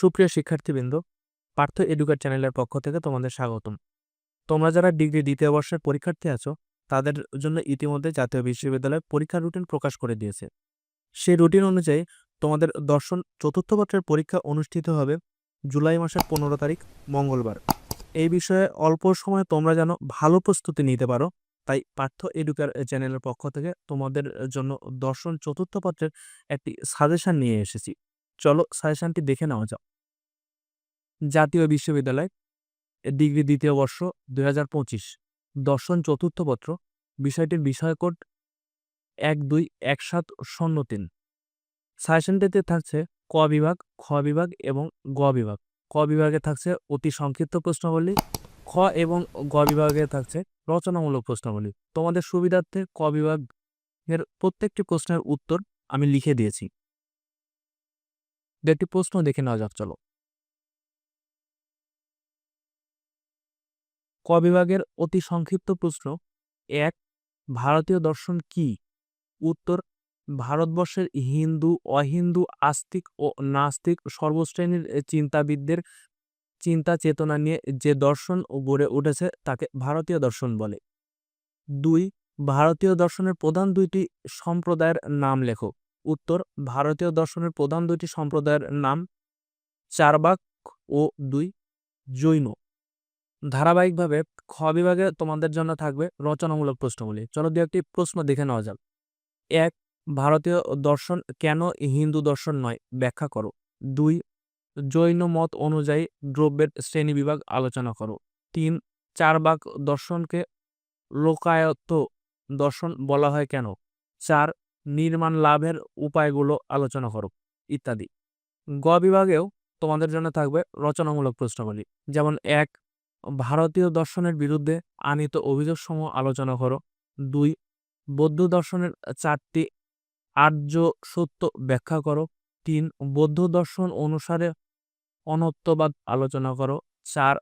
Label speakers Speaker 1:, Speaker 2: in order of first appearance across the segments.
Speaker 1: সুপ্রিয় শিক্ষার্থীবৃন্দ, পার্থ এডুকার চ্যানেলের পক্ষ থেকে তোমাদের স্বাগতম। তোমরা যারা ডিগ্রি দ্বিতীয় বর্ষের পরীক্ষার্থী আছো, তাদের জন্য ইতিমধ্যে জাতীয় বিশ্ববিদ্যালয় পরীক্ষার রুটিন প্রকাশ করে দিয়েছে। সেই রুটিন অনুযায়ী তোমাদের দর্শন চতুর্থ পত্রের পরীক্ষা অনুষ্ঠিত হবে জুলাই মাসের পনেরো তারিখ, মঙ্গলবার। এই বিষয়ে অল্প সময়ে তোমরা যেন ভালো প্রস্তুতি নিতে পারো, তাই পার্থ এডুকার চ্যানেলের পক্ষ থেকে তোমাদের জন্য দর্শন চতুর্থ পত্রের একটি সাজেশন নিয়ে এসেছি। চলো সাজেশনটি দেখে নেওয়া যাক। জাতীয় বিশ্ববিদ্যালয়, ডিগ্রি দ্বিতীয় বর্ষ, দুই হাজার পঁচিশ। দর্শন চতুর্থ পত্র, বিষয়টির বিষয় কোড এক দুই এক সাত শূন্য তিন। সাজেশনটিতে থাকছে ক বিভাগ, খ বিভাগ এবং গ বিভাগ। ক বিভাগে থাকছে অতি সংক্ষিপ্ত প্রশ্নাবলী, খ এবং গ বিভাগে থাকছে রচনামূলক প্রশ্নাবলী। তোমাদের সুবিধার্থে ক বিভাগের প্রত্যেকটি প্রশ্নের উত্তর আমি লিখে দিয়েছি। একটি প্রশ্ন দেখে নেওয়া যাক, চলো। ক বিভাগের অতি সংক্ষিপ্ত প্রশ্ন। এক, ভারতীয় দর্শন কি? উত্তর, ভারতবর্ষের হিন্দু, অহিন্দু, আস্তিক ও নাস্তিক সর্বশ্রেণীর চিন্তাবিদদের চিন্তা চেতনা নিয়ে যে দর্শন গড়ে উঠেছে তাকে ভারতীয় দর্শন বলে। দুই, ভারতীয় দর্শনের প্রধান দুইটি সম্প্রদায়ের নাম লেখো। উত্তর, ভারতীয় দর্শনের প্রধান দুইটি সম্প্রদায়ের নাম চারবাক ও দুই, জৈন। ধারাবাহিকভাবে খ বিভাগে তোমাদের জন্য থাকবে রচনামূলক প্রশ্নগুলি। চলো দু একটি প্রশ্ন দেখে নেওয়া যাক। এক, ভারতীয় দর্শন কেন হিন্দু দর্শন নয়? ব্যাখ্যা করো। দুই, জৈন মত অনুযায়ী দ্রব্যের শ্রেণি বিভাগ আলোচনা করো। তিন, চারবাক দর্শনকে লোকায়ত দর্শন বলা হয় কেন? চার, নির্মাণ লাভের উপায়গুলো আলোচনা করো, ইত্যাদি। গ বিভাগেও তোমাদের জন্য থাকবে রচনামূলক প্রশ্নগুলি। যেমন এক ভারতীয় দর্শনের বিরুদ্ধে আনিত অভিযোগসমূহ আলোচনা করো। দুই, বৌদ্ধ দর্শনের চারটি আর্য সত্য ব্যাখ্যা করো। তিন, বৌদ্ধ দর্শন অনুসারে অনত্যবাদ আলোচনা করো। চার,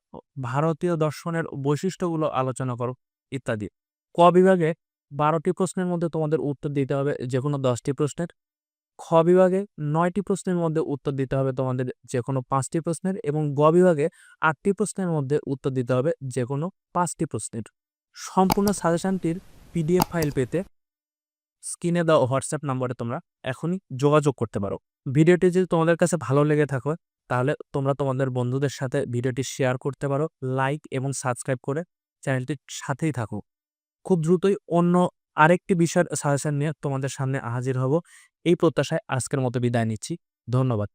Speaker 1: ভারতীয় দর্শনের বৈশিষ্ট্যগুলো আলোচনা করো, ইত্যাদি। ক বিভাগে বারোটি প্রশ্নের মধ্যে তোমাদের উত্তর দিতে হবে যে কোনো দশটি প্রশ্নের। খ বিভাগে নয়টি প্রশ্নের মধ্যে উত্তর দিতে হবে তোমাদের যে কোনো পাঁচটি প্রশ্নের এবং গ বিভাগে আটটি প্রশ্নের মধ্যে উত্তর দিতে হবে যে কোনো পাঁচটি প্রশ্নের। সম্পূর্ণ সাজেশনটির পিডিএফ ফাইল পেতে স্ক্রিনে দেওয়া হোয়াটসঅ্যাপ নম্বরে তোমরা এখনই যোগাযোগ করতে পারো। ভিডিওটি যদি তোমাদের কাছে ভালো লেগে থাকো, তাহলে তোমরা তোমাদের বন্ধুদের সাথে ভিডিওটি শেয়ার করতে পারো, লাইক এবং সাবস্ক্রাইব করে চ্যানেলটির সাথেই থাকো। খুব দ্রুতই অন্য আরেকটি বিষয়ের সাজেশন নিয়ে তোমাদের সামনে হাজির হব। এই প্রত্যাশায় আজকের মতো বিদায় নিচ্ছি। ধন্যবাদ।